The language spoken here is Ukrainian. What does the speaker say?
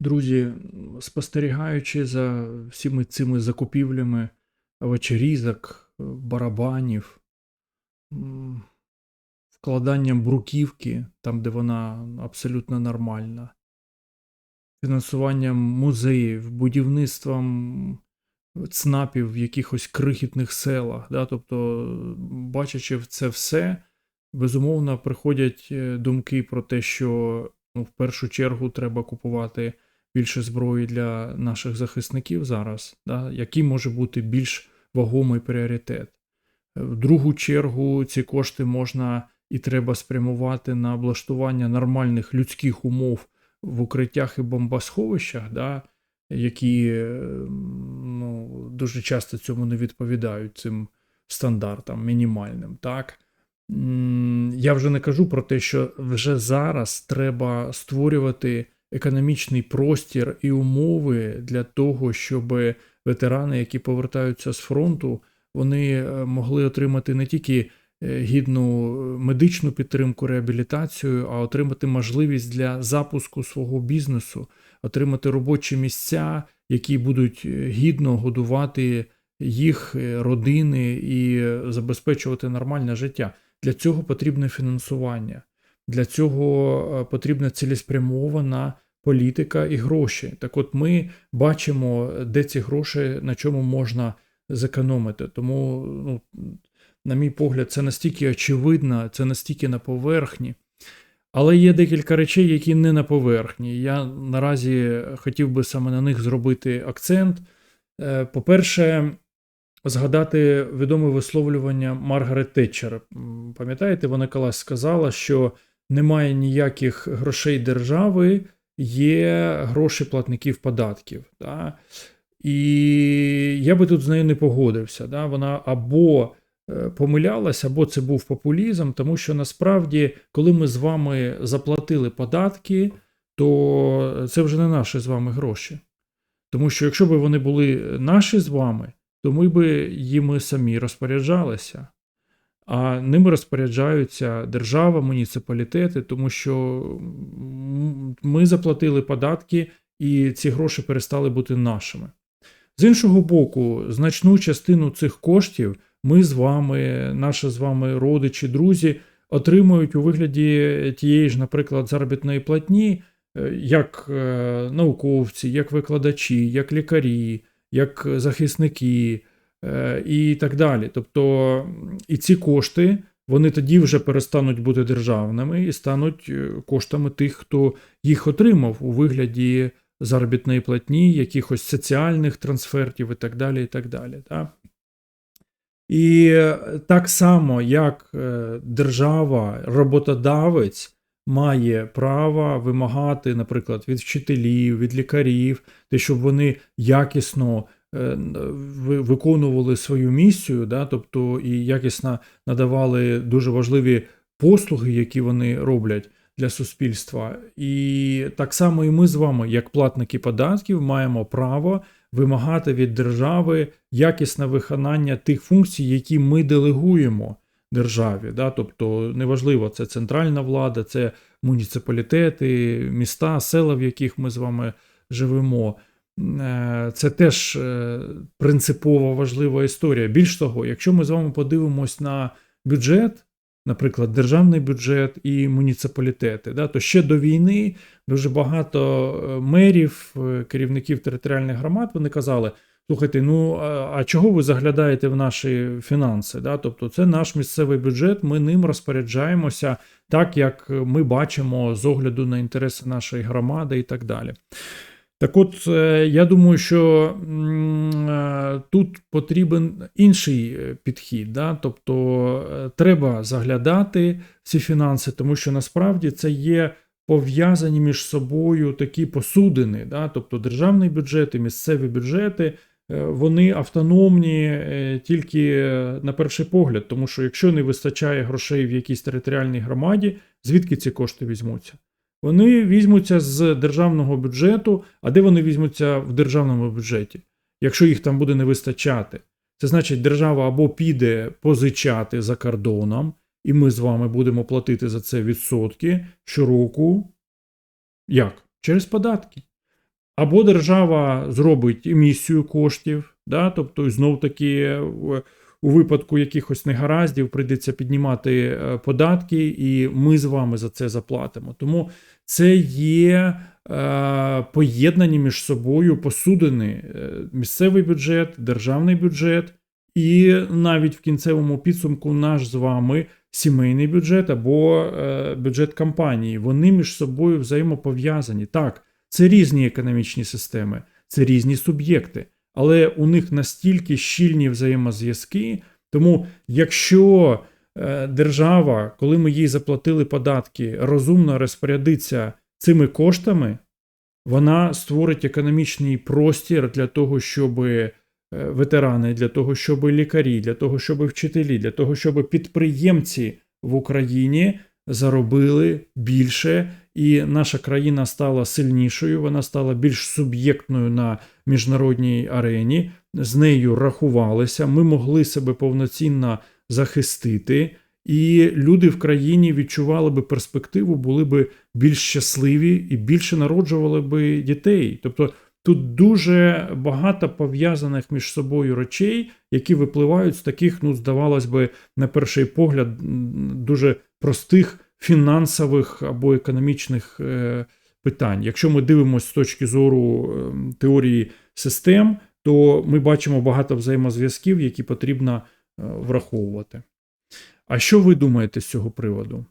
Друзі, спостерігаючи за всіми цими закупівлями вечерізок, барабанів, вкладанням бруківки там, де вона абсолютно нормальна, фінансуванням музеїв, будівництвом ЦНАПів в якихось крихітних селах. Да? Тобто, бачачи це все, безумовно, приходять е, думки про те, що ну, в першу чергу треба купувати більше зброї для наших захисників зараз, да? який може бути більш вагомий пріоритет. В другу чергу ці кошти можна і треба спрямувати на облаштування нормальних людських умов в укриттях і бомбосховищах, да? які е, ну, дуже часто цьому не відповідають цим стандартам мінімальним. так. Я вже не кажу про те, що вже зараз треба створювати економічний простір і умови для того, щоб ветерани, які повертаються з фронту, вони е, могли отримати не тільки е, гідну медичну підтримку, реабілітацію, а отримати можливість для запуску свого бізнесу, отримати робочі місця, які будуть е, гідно годувати їх е, родини і е, забезпечувати нормальне життя. Для цього потрібне фінансування, для цього е, потрібна цілеспрямована політика і гроші. Так от ми бачимо, де ці гроші, на чому можна зекономити. Тому, ну, на мій погляд, це настільки очевидно, це настільки на поверхні. Але є декілька речей, які не на поверхні. Я наразі хотів би саме на них зробити акцент. Е, По-перше, згадати відоме висловлювання Маргарет Тетчер. Пам'ятаєте, вона колись сказала, що немає ніяких грошей держави, є гроші платників податків. Да? І я би тут з нею не погодився. Да? Вона або е, помилялась, або це був популізм, тому що насправді, коли ми з вами заплатили податки, то це вже не наші з вами гроші. Тому що якщо б вони були наші з вами, то ми би їми самі розпоряджалися. А ними розпоряджаються держава, муніципалітети, тому що ми заплатили податки, і ці гроші перестали бути нашими. З іншого боку, значну частину цих коштів ми з вами, наші з вами родичі, друзі, отримують у вигляді тієї ж, наприклад, заробітної платні, е, як е, науковці, як викладачі, як лікарі, як захисники і так далі. Тобто і ці кошти вони тоді вже перестануть бути державними і стануть е, коштами тих, хто їх отримав у вигляді заробітної платні, якихось соціальних трансфертів і так далі. І так далі да? І е, так само, як е, держава, роботодавець має право вимагати, наприклад, від вчителів, від лікарів, те, щоб вони якісно е, виконували свою місію, да, тобто і якісно надавали дуже важливі послуги, які вони роблять для суспільства. І так само і ми з вами, як платники податків, маємо право вимагати від держави якісне виконання тих функцій, які ми делегуємо державі. Да? Тобто, неважливо, це центральна влада, це муніципалітети, міста, села, в яких ми з вами живемо. Е, Це теж е, принципово важлива історія. Більш того, якщо ми з вами подивимось на бюджет, наприклад, державний бюджет і муніципалітети, да, то ще до війни дуже багато е, мерів, керівників територіальних громад вони казали: слухайте, ну а чого ви заглядаєте в наші фінанси? Да? Тобто, це наш місцевий бюджет, ми ним розпоряджаємося так, як ми бачимо з огляду на інтереси нашої громади і так далі. Так от, е, я думаю, що е, тут потрібен інший е, підхід. Да? Тобто треба заглядати ці фінанси, тому що насправді це є пов'язані між собою такі посудини. Да? Тобто державний бюджет і місцеві бюджети. Вони автономні тільки на перший погляд, тому що якщо не вистачає грошей в якійсь територіальній громаді, звідки ці кошти візьмуться? Вони візьмуться з державного бюджету. А де вони візьмуться в державному бюджеті? Якщо їх там буде не вистачати, це значить, держава або піде позичати за кордоном, і ми з вами будемо платити за це відсотки щороку. Як? Через податки. Або держава зробить емісію коштів, да, тобто знов таки у випадку якихось негараздів прийдеться піднімати е, податки, і ми з вами за це заплатимо. Тому це є е, поєднані між собою посудини е, місцевий бюджет, державний бюджет, і навіть в кінцевому підсумку наш з вами сімейний бюджет або бюджет компанії. Вони між собою взаємопов'язані. Так, це різні економічні системи, це різні суб'єкти, але у них настільки щільні взаємозв'язки. Тому, якщо е, держава, коли ми їй заплатили податки, розумно розпорядиться цими коштами, вона створить економічний простір для того, щоб е, ветерани, для того, щоб лікарі, для того, щоб вчителі, для того, щоб підприємці в Україні заробили більше, і наша країна стала сильнішою, вона стала більш суб'єктною на міжнародній арені. З нею рахувалися, ми могли себе повноцінно захистити, і люди в країні відчували би перспективу, були би більш щасливі і більше народжували би дітей. Тобто тут дуже багато пов'язаних між собою речей, які випливають з таких, ну, здавалось би, на перший погляд, дуже простих фінансових або економічних е, питань. Якщо ми дивимося з точки зору е, теорії систем, то ми бачимо багато взаємозв'язків, які потрібно е, враховувати. А що ви думаєте з цього приводу?